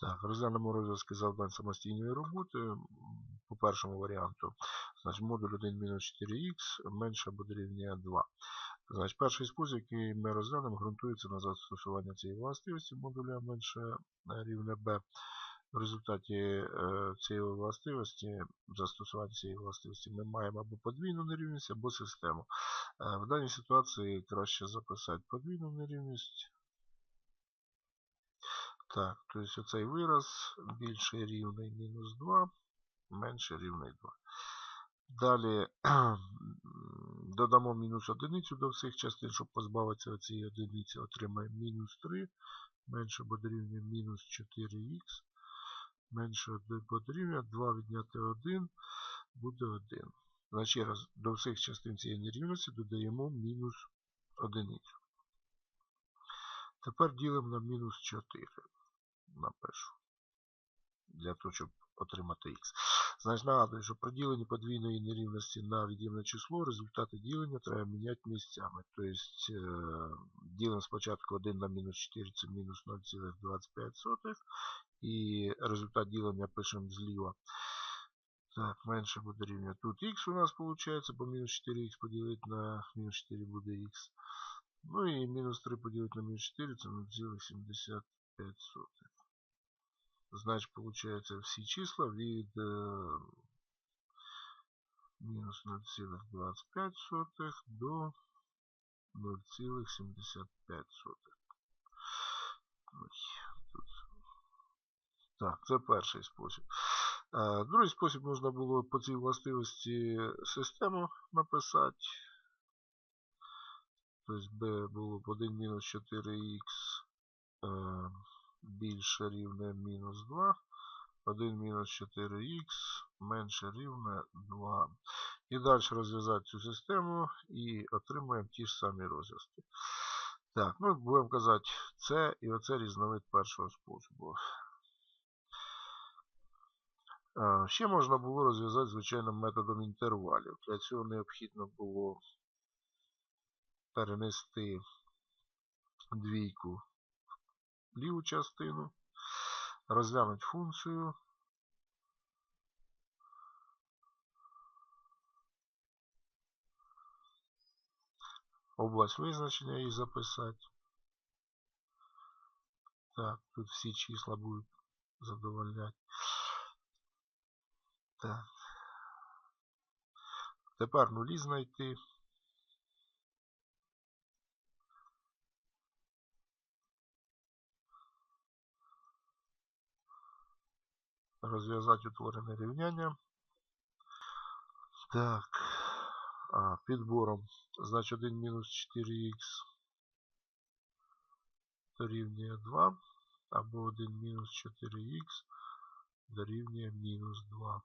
Так, розглянемо розв'язки завдань самостійної роботи. По першому варіанту, значить, модуль 1-4х менше або дорівнює 2. Значить, перший спосіб, який ми розглянемо, ґрунтується на застосування цієї властивості модуля менше е, рівне b. В результаті е, цієї властивості, застосування цієї властивості, ми маємо або подвійну нерівність, або систему. Е, в даній ситуації краще записати подвійну нерівність. Так, тобто оцей вираз більше рівний мінус 2, менше рівний 2. Далі додамо мінус одиницю до всіх частин, щоб позбавитися цієї одиниці. Отримаємо мінус 3, менше або дорівнює мінус 4х, менше або дорівнює 2 відняти 1 буде 1. Значить, раз, до всіх частин цієї нерівності додаємо мінус одиницю. Тепер ділимо на мінус 4 напишу. Для того, щоб отримати х. Значить, нагадую, що при діленні подвійної нерівності на від'ємне число результати ділення треба міняти місцями. Тобто е, ділимо спочатку 1 на мінус 4 це мінус 0,25. І результат ділення пишемо зліва. Так, менше буде рівня. Тут х у нас виходить, бо мінус 4х поділити на мінус 4 буде х. Ну і мінус 3 поділити на мінус 4 це 0,75. Значить, получается всі числа від е, мінус 0,25 до 0,75. Так, це перший спосіб. Другий спосіб можна було по цій властивості систему написати. Тобто b було б 1 мінус 4х е, більше рівне мінус 2. 1 мінус 4х менше рівне 2. І далі розв'язати цю систему і отримуємо ті ж самі розв'язки. Так, ну будемо казати, це і оце різновид першого способу. Ще можна було розв'язати звичайним методом інтервалів. Для цього необхідно було перенести двійку ліву частину, розглянути функцію. Область визначення її записати. Так, тут всі числа будуть задовольняти. Так. Тепер нулі знайти. Розв'язати утворене рівняння. Так. А, підбором. Значить 1 мінус 4х дорівнює 2. Або 1 мінус 4х дорівнює мінус 2.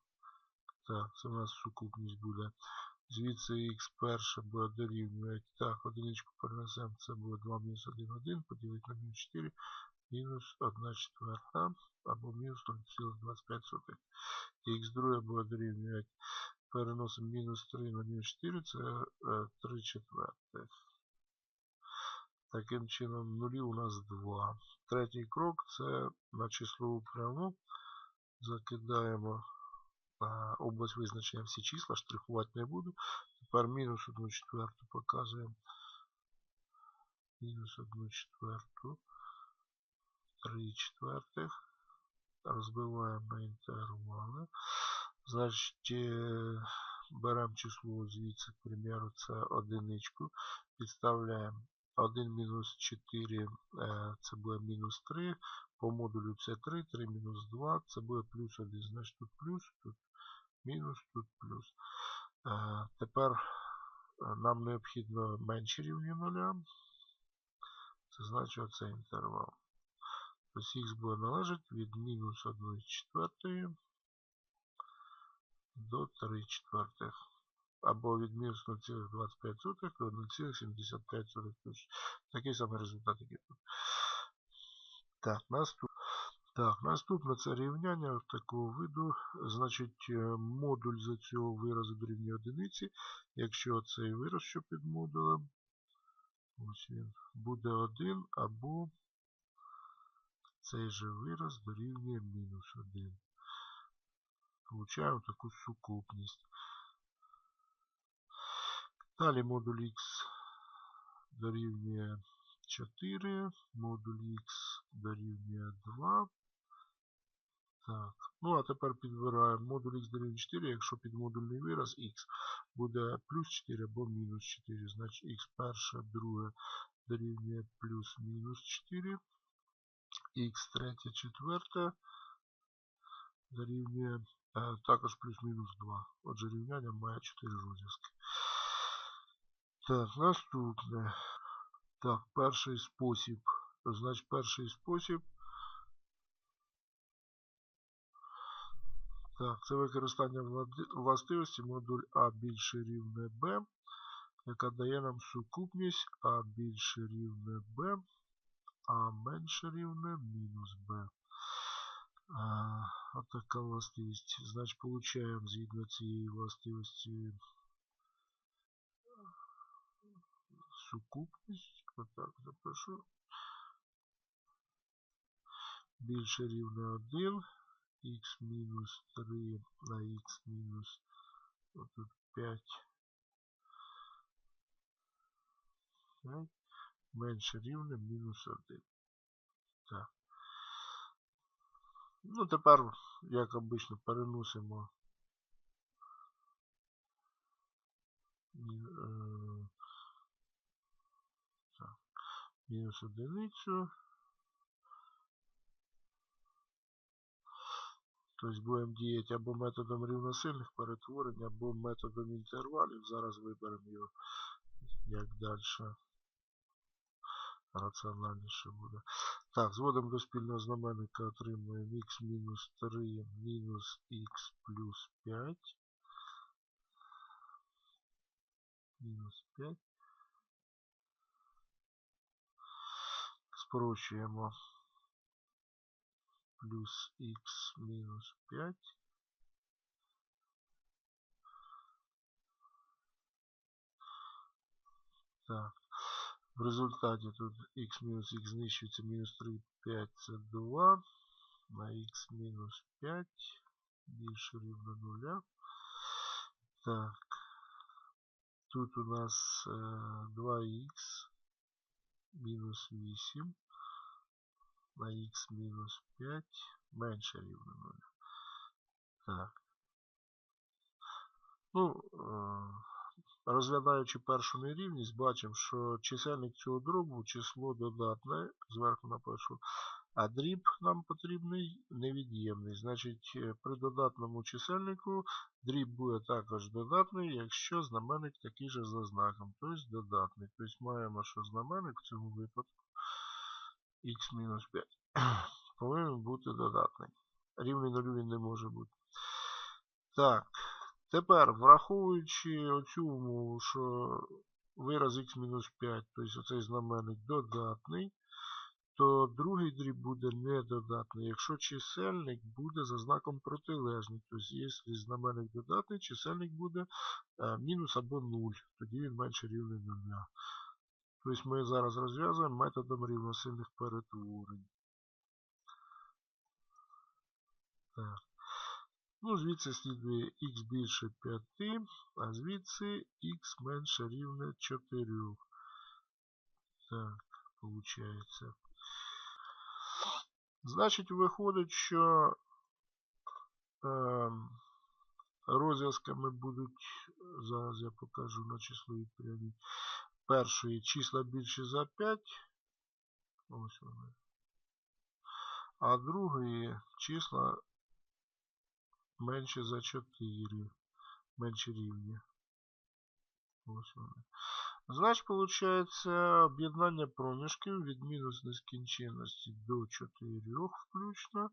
Так, це у нас сукупність буде. Звідси х перше буде дорівнювати. Так, одиничку перенесемо, це буде 2 мінус 1, 1, поділити на мінус 4, мінус 1 четверта, або мінус 0,25. Х друге буде дорівнювати. Переносимо мінус 3 на мінус 4, це 3 четвертих. Таким чином, нулі у нас 2. Третій крок це на числову пряму. Закидаємо а, область визначення всі числа, штрихувати не буду. Тепер мінус 1 четверту показуємо. Мінус 1 четверту. 3 четвертих. Розбиваємо на інтервали. Значить, е, беремо число звідси, к примеру, це одиничку. Підставляємо 1 мінус 4, е, це буде мінус 3. По модулю це 3, 3 мінус 2, це буде плюс 1. Значить тут плюс, тут мінус, тут плюс. Е, тепер нам необхідно менше рівня 0. Це значить оцей інтервал. Тобто х буде належати від мінус 1 четвертої до 3 четвертих. Або від мінус 0,25 до 0,75. Такий самий результат, який тут. Так, наступ... так, наступне це рівняння такого виду. Значить, модуль за цього виразу дорівнює одиниці. Якщо цей вираз, що під модулем, ось він, буде 1 або цей же вираз дорівнює мінус 1. Получаємо таку сукупність. Далі модуль х дорівнює 4, модуль х дорівнює 2. Так. Ну, а тепер підбираємо модуль х дорівнює 4, якщо підмодульний вираз х буде плюс 4 або мінус 4, значить х перше, друге дорівнює плюс-мінус 4, х третє, четверте дорівнює е, також плюс-мінус 2. Отже, рівняння має 4 розв'язки. Так, наступне. Так, перший спосіб. Значить, перший спосіб. Так, це використання властивості модуль А більше рівне Б, яка дає нам сукупність А більше рівне Б, А менше рівне мінус Б. Ось така властивість. Значить, получаємо згідно цієї властивості сукупність. Отак запишу. Більше рівне 1. Х мінус 3 на х мінус 5. 5. Менше рівне мінус 1. Так. Ну, тепер, як обично, переносимо мінус одиницю. Тобто будемо діяти або методом рівносильних перетворень, або методом інтервалів. Зараз виберемо його як далі. Раціональніше буде. Так, зводимо до спільного знаменника, отримуємо х мінус 3 мінус х плюс 5. Мінус 5. Спрощуємо плюс х мінус 5. Так. В результаті тут х мінус х знищується мінус 3, 5 це 2. На х мінус 5 більше рівно 0. Так. Тут у нас 2х мінус 8 на х мінус 5 менше рівно 0. Так. Ну, розглядаючи першу нерівність, бачимо, що чисельник цього дробу число додатне, зверху напишу, а дріб нам потрібний невід'ємний. Значить, при додатному чисельнику дріб буде також додатний, якщо знаменник такий же за знаком, тобто додатний. Тобто маємо, що знаменник в цьому випадку х-5 повинен бути додатний. Рівний нулю він не може бути. Так, тепер, враховуючи оцю що вираз х-5, тобто оцей знаменник додатний, то другий дріб буде недодатний, якщо чисельник буде за знаком протилежний. Тобто, якщо знаменник додатний, чисельник буде а, мінус або 0, тоді він менше рівний 0. Тобто ми зараз розв'язуємо методом рівносильних перетворень. Так. Ну, звідси слідує х більше 5, а звідси х менше рівне 4. Так, виходить. Значить, виходить, що е, розв'язками будуть, зараз я покажу на числовій прямій, першої числа більше за 5. Ось вони. А другої числа менше за 4. Менше рівні. Значить, виходить, об'єднання проміжків від мінус нескінченності до 4 включно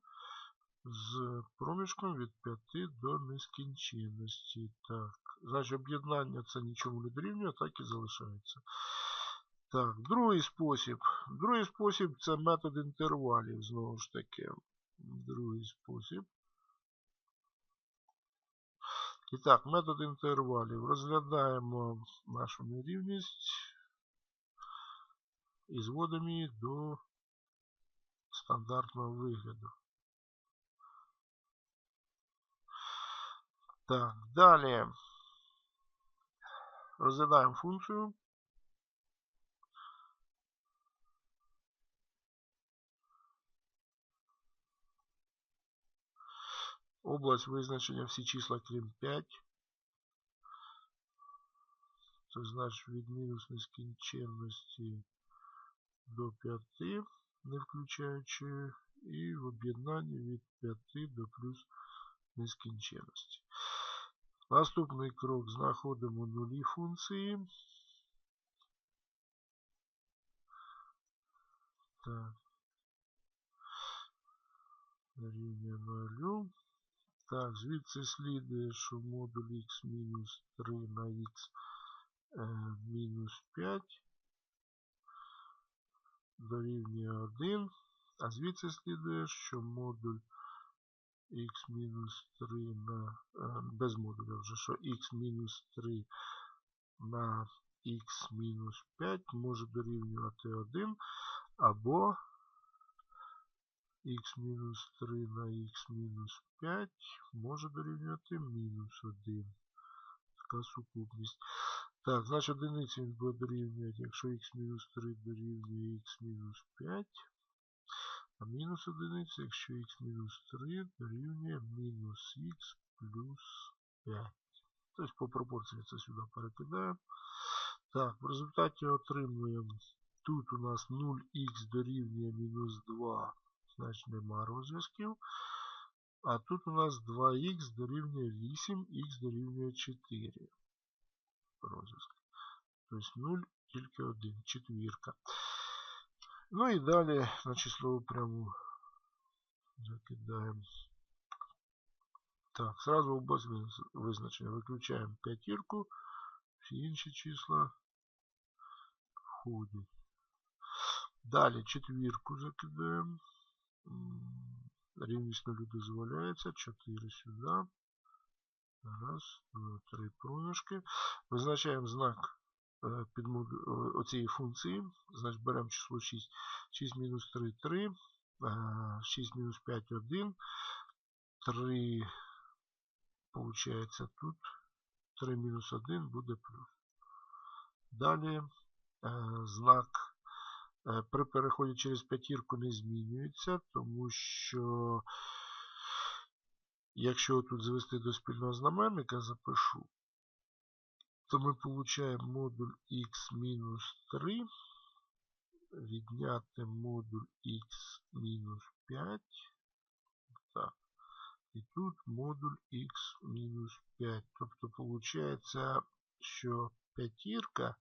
з проміжком від 5 до нескінченності. Так, значить об'єднання це нічому не дорівнює, так і залишається. Так, другий спосіб. Другий спосіб це метод інтервалів, знову ж таки. Другий спосіб. І так, метод інтервалів. Розглядаємо нашу нерівність і зводимо до стандартного вигляду. Так, далі розглядаємо функцію. Область визначення всі числа крім 5. Це значить від мінус нескінченності до 5, не включаючи, і в об'єднанні від 5 до плюс нескінченності. Наступний крок знаходимо нулі функції. Так. Рівня 0. Так, звідси слідує, що модуль x мінус 3 на x е, мінус 5 дорівнює 1. А звідси слідує, що модуль x мінус 3 на е, без модуля вже, що x мінус 3 на x мінус 5 може дорівнювати 1 або x мінус 3 на x мінус 5 може дорівнювати мінус 1. Така сукупність. Так, значить одиниці він буде дорівнювати, якщо x мінус 3 дорівнює x мінус 5. А мінус одиниця, якщо x мінус 3 дорівнює мінус х плюс 5. Тобто по пропорції це сюди перекидаємо. Так, в результаті отримуємо. Тут у нас 0х дорівнює мінус 2 значить нема розв'язків. А тут у нас 2х дорівнює 8, х дорівнює 4. Розв'язки. Тобто 0 тільки 1, четвірка. Ну і далі на числову пряму закидаємо. Так, сразу область визначення. Виключаємо п'ятірку, всі інші числа входять. Далі четвірку закидаємо. Рівність нулю дозволяється. 4 сюди. Раз, два, три проміжки. Визначаємо знак е, під оцієї функції. Значить, беремо число 6. 6 мінус 3 3. 6 мінус 5 1. 3 получається тут. 3 мінус 1 буде плюс. Далі е, знак при переході через п'ятірку не змінюється, тому що, якщо тут звести до спільного знаменника, запишу, то ми получаємо модуль x-3 відняти модуль x-5. Так. І тут модуль x-5. Тобто, виходить, що п'ятірка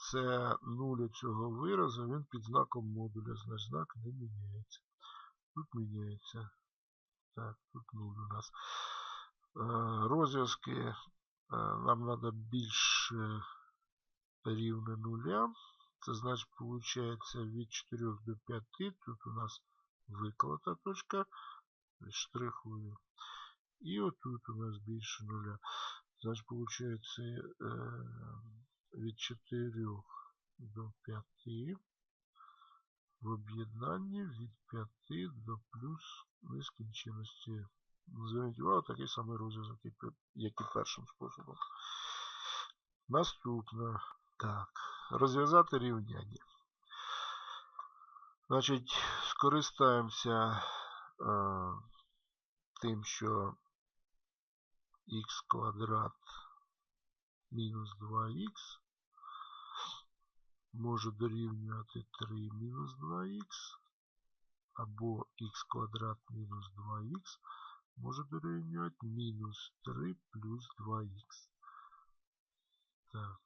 це нуль цього виразу, він під знаком модуля, значить знак не міняється. Тут міняється. Так, тут нуль у нас. Е, розв'язки е, нам треба більше рівне нуля. Це значить, виходить від 4 до 5. Тут у нас виклата точка. Штрихую. І отут у нас більше нуля. Значить, виходить, від 4 до 5 в об'єднанні від 5 до плюс нескінченності. Зверніть увагу, такий самий розв'язок, як і першим способом. Наступне. Так, розв'язати рівняння. Значить, скористаємося е, тим, що х квадрат мінус 2х може дорівнювати 3 мінус 2х, або х квадрат мінус 2х може дорівнювати мінус 3 плюс 2х. Так.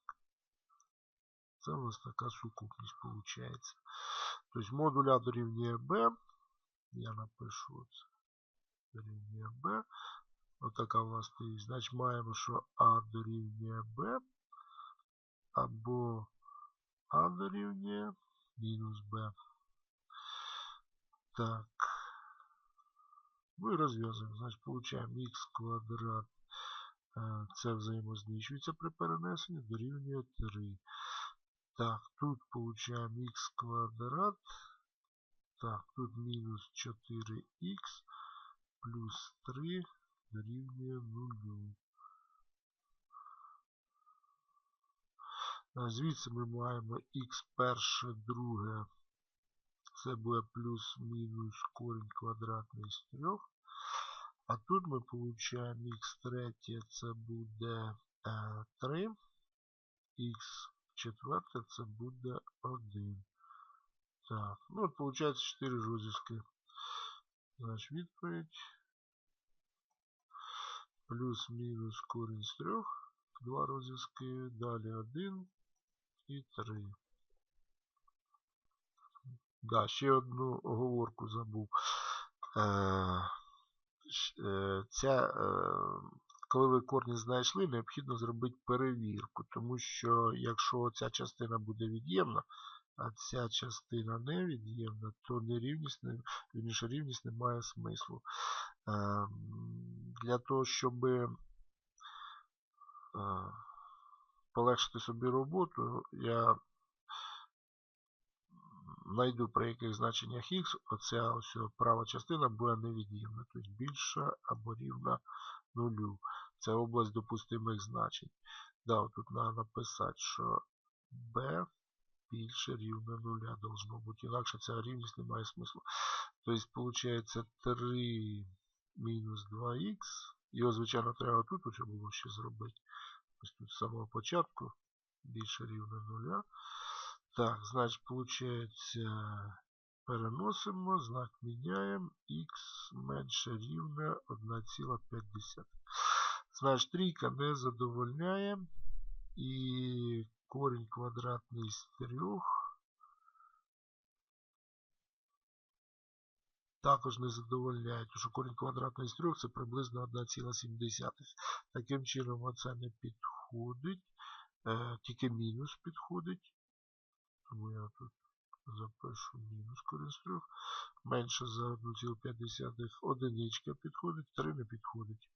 Це у нас така сукупність виходить. Тобто А дорівнює b. Я напишу це. Дорівнює b. Отака у нас стоїть. Значить маємо, що А дорівнює Б або А дорівнює мінус Б. Так. І розв'язуємо. Значить, получаємо х квадрат. Е, це взаємознищується при перенесенні, дорівнює 3. Так, тут получаємо х квадрат. Так, тут мінус 4х плюс 3 дорівнює 0. Звідси ми маємо х перше, друге. Це буде плюс-мінус корінь квадратний з 3. А тут ми получаємо х третє, це буде е, 3. Х четверте це буде 1. Так, ну от виходить 4 розв'язки. Значить відповідь. Плюс-мінус корінь з 3. Два розв'язки. Далі 1 і 3. Да, ще одну оговорку забув. Е, е, ця, е, коли ви корні знайшли, необхідно зробити перевірку, тому що якщо ця частина буде від'ємна, а ця частина невід'ємна, то нерівність, не, вірніше, рівність не має смислу. Е, для того, щоб полегшити собі роботу, я знайду при яких значеннях х, оця ось права частина буде невід'ємна, тобто більша або рівна нулю. Це область допустимих значень. Да, тут треба написати, що b більше рівне нуля должно бути. Інакше ця рівність не має смислу. Тобто, виходить 3 мінус 2х. Його, звичайно, треба тут уже було ще зробити. Ось тут з самого початку більше рівне нуля. Так, значить, получається, переносимо, знак міняємо, х менше рівне 1,5. Значить, трійка не задовольняє. І корінь квадратний з 3 також не задовольняє, тому що корінь квадратний з 3 це приблизно 1,7. Таким чином, оце не підходить. Е, тільки мінус підходить. Тому я тут запишу мінус корінь з 3. Менше за 1,5 одиничка підходить, 3 не підходить.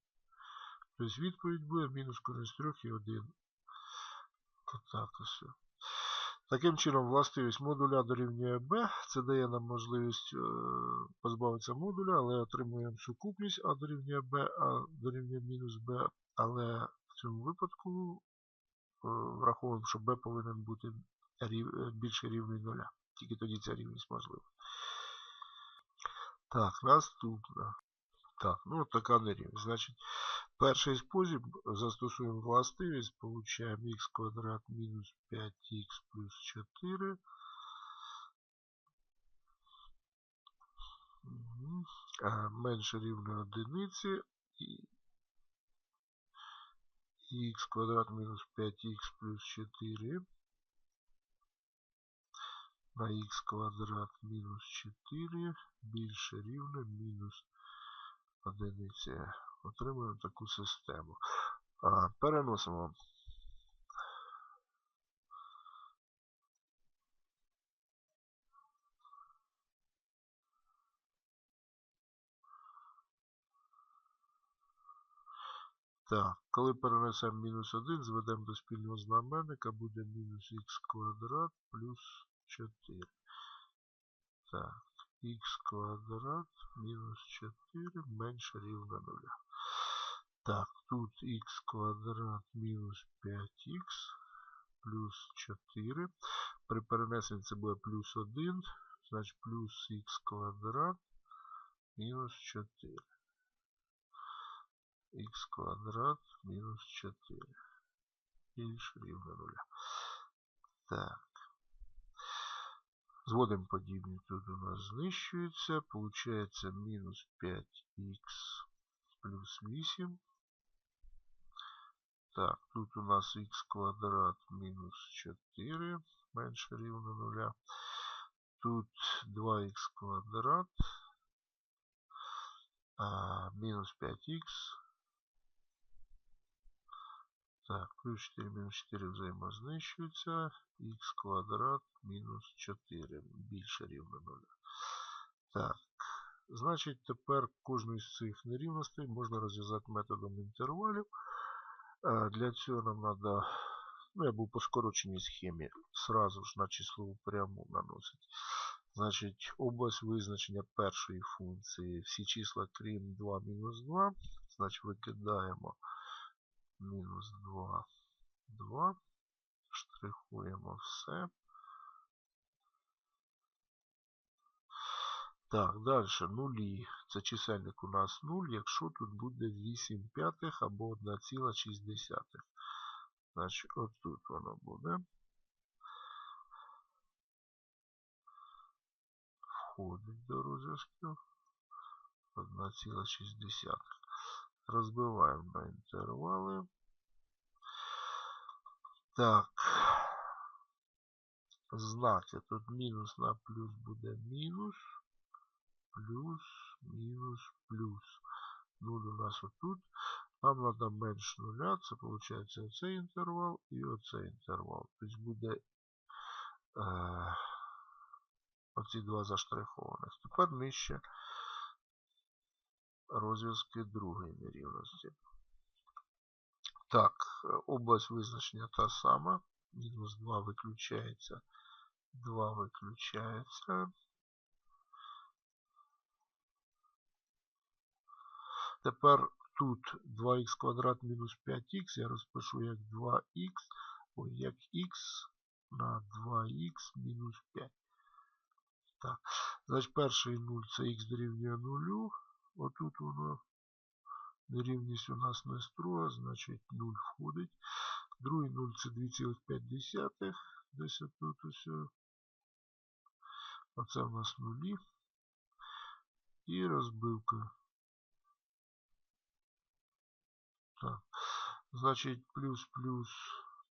Тобто відповідь буде мінус корінь з 3 і 1. Так ось. Таким чином, властивість модуля дорівнює b. Це дає нам можливість е, позбавитися модуля, але отримуємо сукупність а дорівнює b, а дорівнює мінус b. Але в цьому випадку е, враховуємо, що b повинен бути більше рівний нуля. Тільки тоді ця рівність можлива. Так, наступна. Так, ну от така нерівність. Значить, перший спосіб застосуємо властивість, получаємо х квадрат мінус 5х плюс 4. Мгм. А, менше рівне одиниці. Х квадрат мінус 5х плюс 4 на х квадрат мінус 4 більше рівне мінус одиниці. Отримуємо таку систему. А, переносимо. Так, коли перенесемо мінус 1, зведемо до спільного знаменника, буде мінус х квадрат плюс 4. Так, х квадрат мінус 4 менше рівне 0. Так, тут х квадрат мінус 5х плюс 4. При перенесенні це буде плюс 1, значить плюс х квадрат мінус 4. х квадрат мінус 4. Більше рівне 0. Так. Зводимо подібні, тут у нас знищується. Получається мінус 5х плюс 8. Так, тут у нас х квадрат мінус 4 менше рівне 0. Тут 2х квадрат мінус 5х. Так, плюс 4 мінус 4 взаємознищуються. х квадрат мінус 4 більше рівне 0. Так, значить, тепер кожну з цих нерівностей можна розв'язати методом інтервалів. Для цього нам треба, ну я був по скороченій схемі, сразу ж на числову пряму наносити. Значить, область визначення першої функції. Всі числа крім 2 мінус 2. Значить, викидаємо мінус 2, 2. Штрихуємо все. Так, далі нулі. Це чисельник у нас 0, якщо тут буде 8 п'ятих або 1,6. Значить, отут воно буде. Входить до розв'язків 1,6. Розбиваємо на інтервали. Так. Знаки. Тут мінус на плюс буде мінус. Плюс, мінус, плюс. 0 у нас отут. Нам треба менш нуля. Це виходить оцей інтервал і оцей інтервал. Тобто буде е, оці два заштрихованих. Тепер нижче розв'язки другої нерівності. Так, область визначення та сама. Мінус 2 виключається. 2 виключається. Тепер тут 2х квадрат мінус 5х я розпишу як 2х, ой, як х на 2х мінус 5. Так, значить перший 0 це х дорівнює 0. Отут воно нерівність у нас не струга, значить 0 входить. Другий 0 це 2,5. Десь тут усе. Оце у нас нулі. І розбивка. Так. Значить плюс, плюс,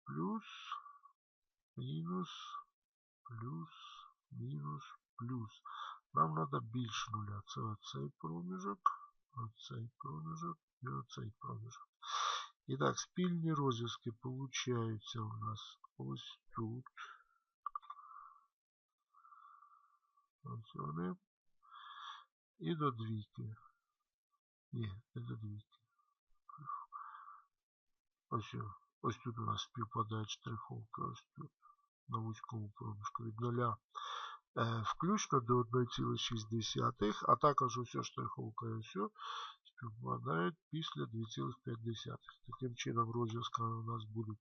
плюс, мінус, плюс, мінус, плюс. Нам треба більше нуля. Це оцей проміжок, оцей проміжок і оцей проміжок. І так, спільні розв'язки получаються у нас ось тут. Ось вони. І до двійки. Ні, не до двійки. Ось, ось тут у нас співпадає штриховка, ось тут, на вузькому проміжку від 0 е, включно до 1,6, а також ось штриховка і ось співпадають після 2,5. Таким чином розв'язка у нас будуть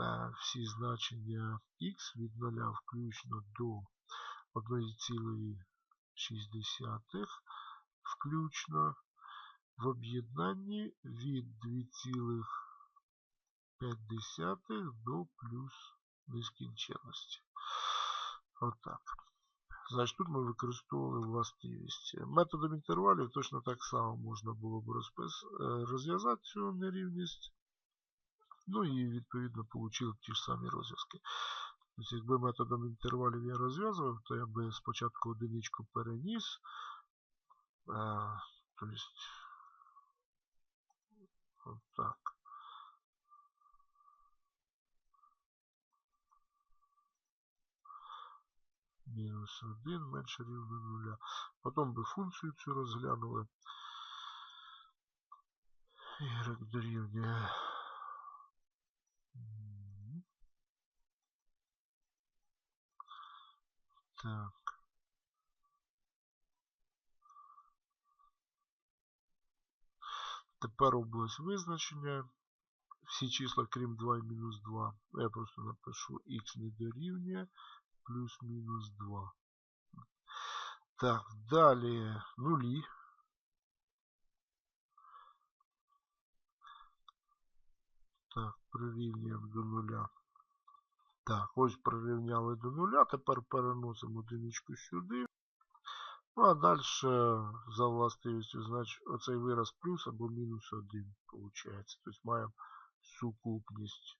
е, всі значення х від 0 включно до 1,6 включно в об'єднанні від 2,5 до плюс нескінченності. Отак. Значить, тут ми використовували властивість. Методом інтервалів точно так само можна було б розв'язати цю нерівність. Ну і відповідно отримали ті ж самі розв'язки. Тобто, якби методом інтервалів я розв'язував, то я би спочатку одиничку переніс. Тобто, отак. Мінус 1 менше рівно 0. Потім би функцію цю розглянули. Y дорівнює. Так. Тепер область визначення. Всі числа, крім 2 і мінус 2. Я просто напишу х не дорівнює плюс-мінус 2. Так, далі нулі. Так, прирівнюємо до нуля. Так, ось прирівняли до нуля. Тепер переносимо одиничку сюди. Ну, а далі за властивістю, значить, оцей вираз плюс або мінус 1 виходить. Тобто маємо сукупність.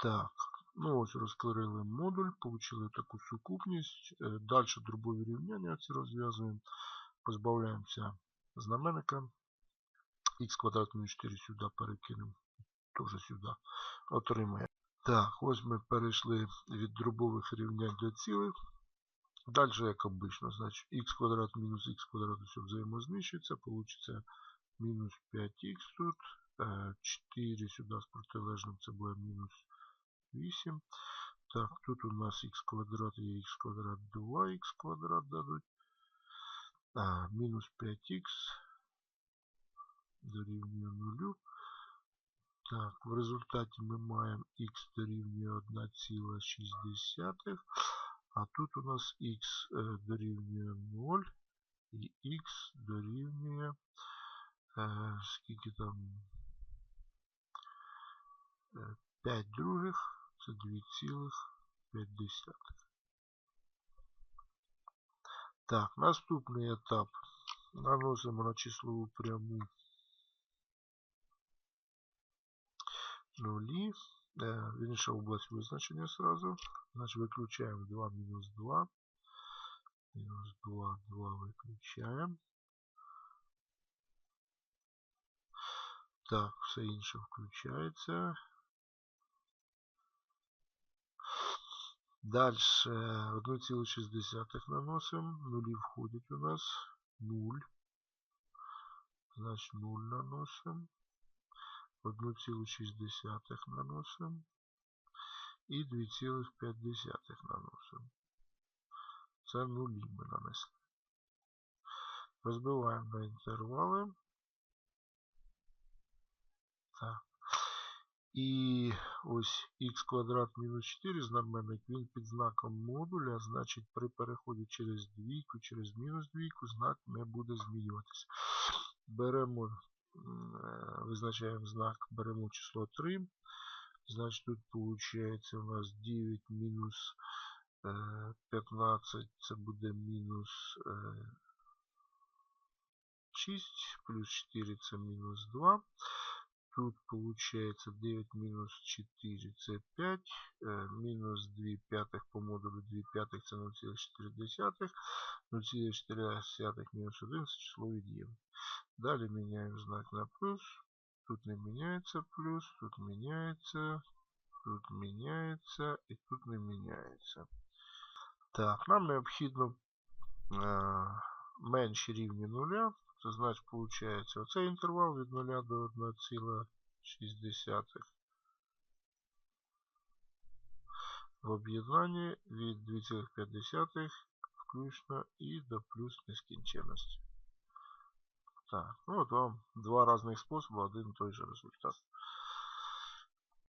Так, ну ось розкрили модуль, отримали таку сукупність. Далі дробові рівняння ці розв'язуємо. Позбавляємося знаменника. Х квадрат мінус 4 сюди перекинемо. Теж сюди отримаємо. Так, ось ми перейшли від дробових рівнянь до цілих. Далі, як обично, значить х квадрат мінус х квадрат все взаємознищується. Получиться мінус 5х тут. 4 сюди з протилежним це буде мінус 8. Так, тут у нас х квадрат і х квадрат 2х квадрат дадуть. А, мінус 5х дорівнює 0. Так, в результаті ми маємо х дорівнює 1,6, а тут у нас х е, дорівнює 0 і х дорівнює е, скільки там 5 е, других, 2,5. Так, наступний етап. Наносимо на числову пряму нулі. Інша область визначення сразу. Значить, виключаємо 2 мінус 2. Мінус 2, 2 виключаємо. Так, все інше включається. Дальше 1,6 наносимо. Нулі входять у нас 0. Значить 0 наносимо. 1,6 наносимо. І 2,5 наносимо. Це нулі ми нанесли. Розбиваємо на інтервали. Так. І ось х квадрат мінус 4 знаменник, він під знаком модуля, значить при переході через двійку, через мінус двійку, знак не буде змінюватися. Беремо, е, визначаємо знак, беремо число 3. Значить тут виходить у нас 9 мінус 15, е, це буде мінус 6, е, плюс 4 це мінус 2. Тут получается 9 минус 4 це 5. Мінус 2 п'ятих по модулю 2 п'ятих це 0,4. 0,4 мінус 1 це число від'ємне. Далі міняємо знак на плюс. Тут не міняється плюс, тут міняється, тут міняється і тут не міняється. Так, нам необхідно е, менші рівні нуля. Це значить, получається, оцей інтервал від 0 до 1,6 в об'єднанні від 2,5 включно і до плюс нескінченності. Так, ну от вам два різних способи, один і той же результат.